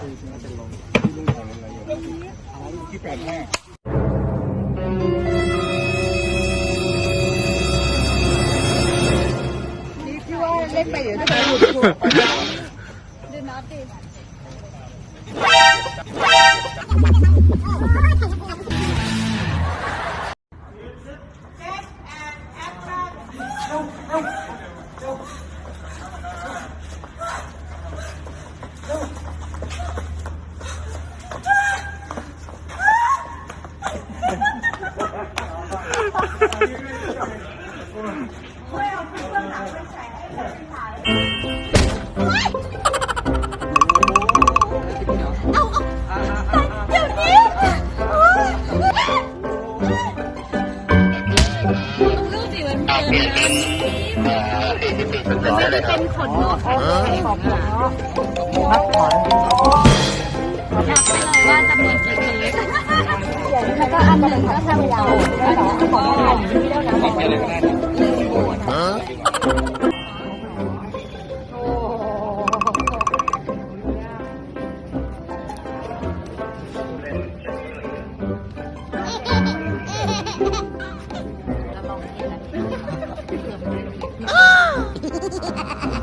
ไปที่แปดแม่ที่ว่าเล่นไปเดี๋ยวจะไปหลุดถูกดูน็ อตดิรูปสิมันเป็นมันไม่ได้เป็นขนนกของหมานับไปเลยว่าจำนวนกี่เคสแล้วก็อันหนึ่งก็ทำยาวแล้วก็ที่เท่านั้นเ Ha ha ha!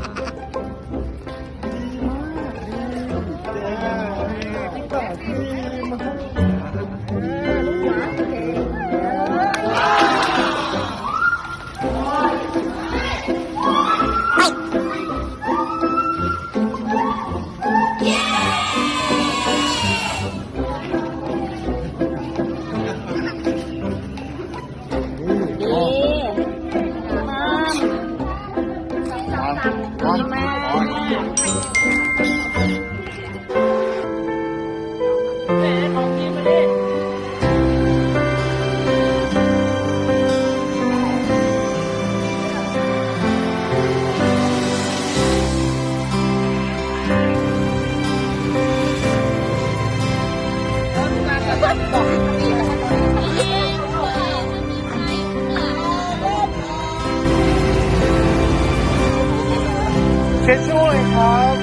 ช็ดช่วยครับ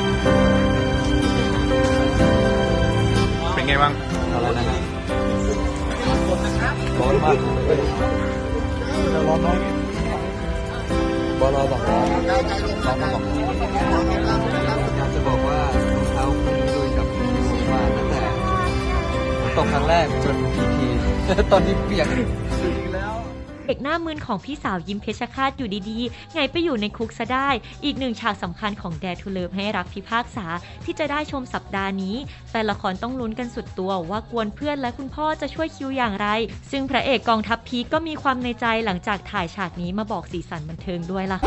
เป็นไงบ้างอะไรนะร้อนมากจะร้อนน้อยบอลบอกว่าเรามาบอกอยากจะบอกว่ารองเท้าคุณดุยกับผมมาตั้งแต่ตกครั้งแรกจนพีพีตอนนี้เปียกแล้ว เด็กหน้ามึนของพี่สาวยิ้มเพชรคาตอยู่ดีๆ ไงไปอยู่ในคุกซะได้ อีกหนึ่งฉากสำคัญของแดทูเลิฟให้รักพิพากษาที่จะได้ชมสัปดาห์นี้ แต่ละครต้องลุ้นกันสุดตัวว่ากวนเพื่อนและคุณพ่อจะช่วยคิวอย่างไร ซึ่งพระเอกกองทัพพีก็มีความในใจหลังจากถ่ายฉากนี้มาบอกสีสันบันเทิงด้วยล่ะ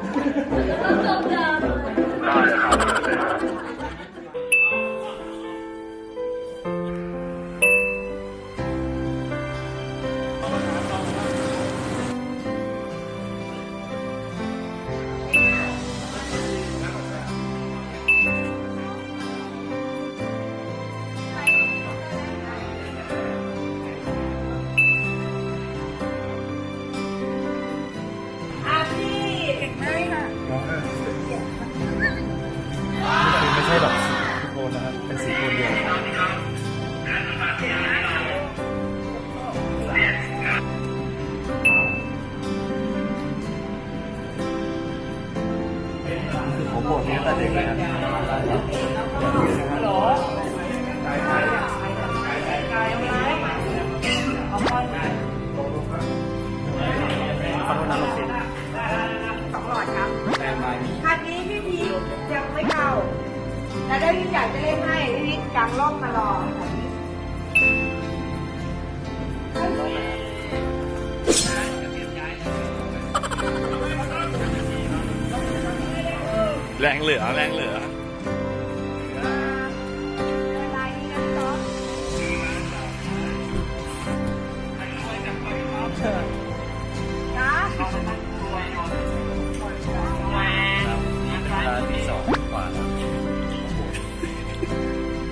那也好，那。 นนะครับ เป็นสีโทนเดียวคือของโปรดนี้แต่เด็กเลยนะฟังวันนั้นโอเคสองหลอดครับแรงไหมคันนี้พี่พีชยังไม่เข้า แล้วได้พี่อยากจะเล่นให้พี่กลางร่มมารอแรงเหลือแรงเหลือ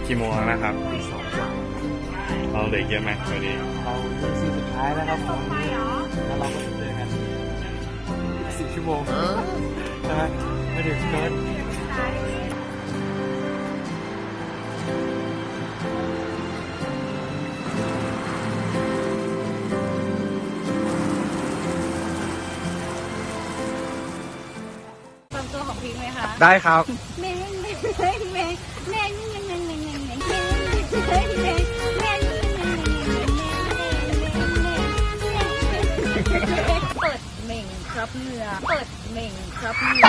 กี่โมงแล้วนะครับตีสองกว่าเราเด็กเยอะไหมวันนี้เราถึงสีสุดท้ายแล้วครับขอนแล้วเราก็จะเจอกันสี่ชั่วโมงใช่ไหมไม่ถึงเกินความตัวของพิงคไหมคะ ได้ครับ เปิดเหม่งครับเหงื่อเปิดเหม่งครับเหงื่อ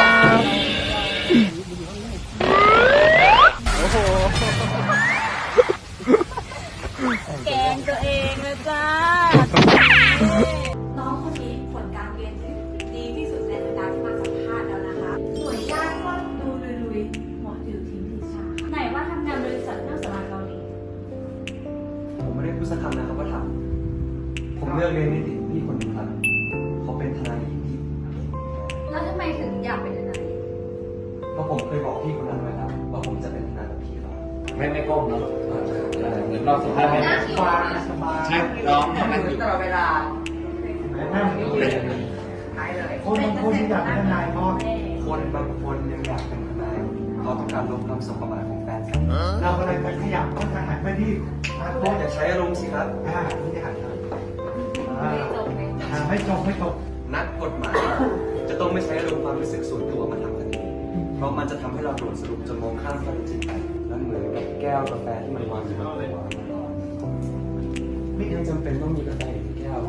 แกงตัวเองนะจ๊ะ ผมเลือกเรียนนิติพี่คนหนึงครับเขาเป็นทนายหญิงที่แล้วทำไมถึงอยากเป็นทนายเพราะผมเคยบอกพี่คนนั้นไว้แล้วว่าผมจะเป็นทนายแบบพี่เขาไม่ไม่ก้มเนาะเหมือนเราสัมภาษณ์ไม่ได้ใช่น้องน้องนั่งอยู่ตลอดเวลานั่งอยู่เลยหายเลยคนบางคนที่อยากเป็นทนายเพราะคนบางคนยังอยากเป็นทนายเขาต้องการลบคำสบประมาทของแฟนครับเรากำลังจะขยับก็จะหันไปที่มาโค้อย่าใช้อารมณ์สิครับอ่าที่จะหันไปอ่าไม่จบ ไม่จบอ่าไม่จบไม่จบนักกฎหมาย จะต้องไม่ใช้อารมณ์ความรู้สึกส่วนตัวมาทำคดีเพราะมันจะทำให้เราโดนสรุปจนมองข้ามข้อเท็จจริงไปแล้วเหมือนกับแก้วกาแฟที่มันวางอยู่บนโต๊ะไม่ยังจำเป็นต้องมีกาแฟอยู่ที่แก้ว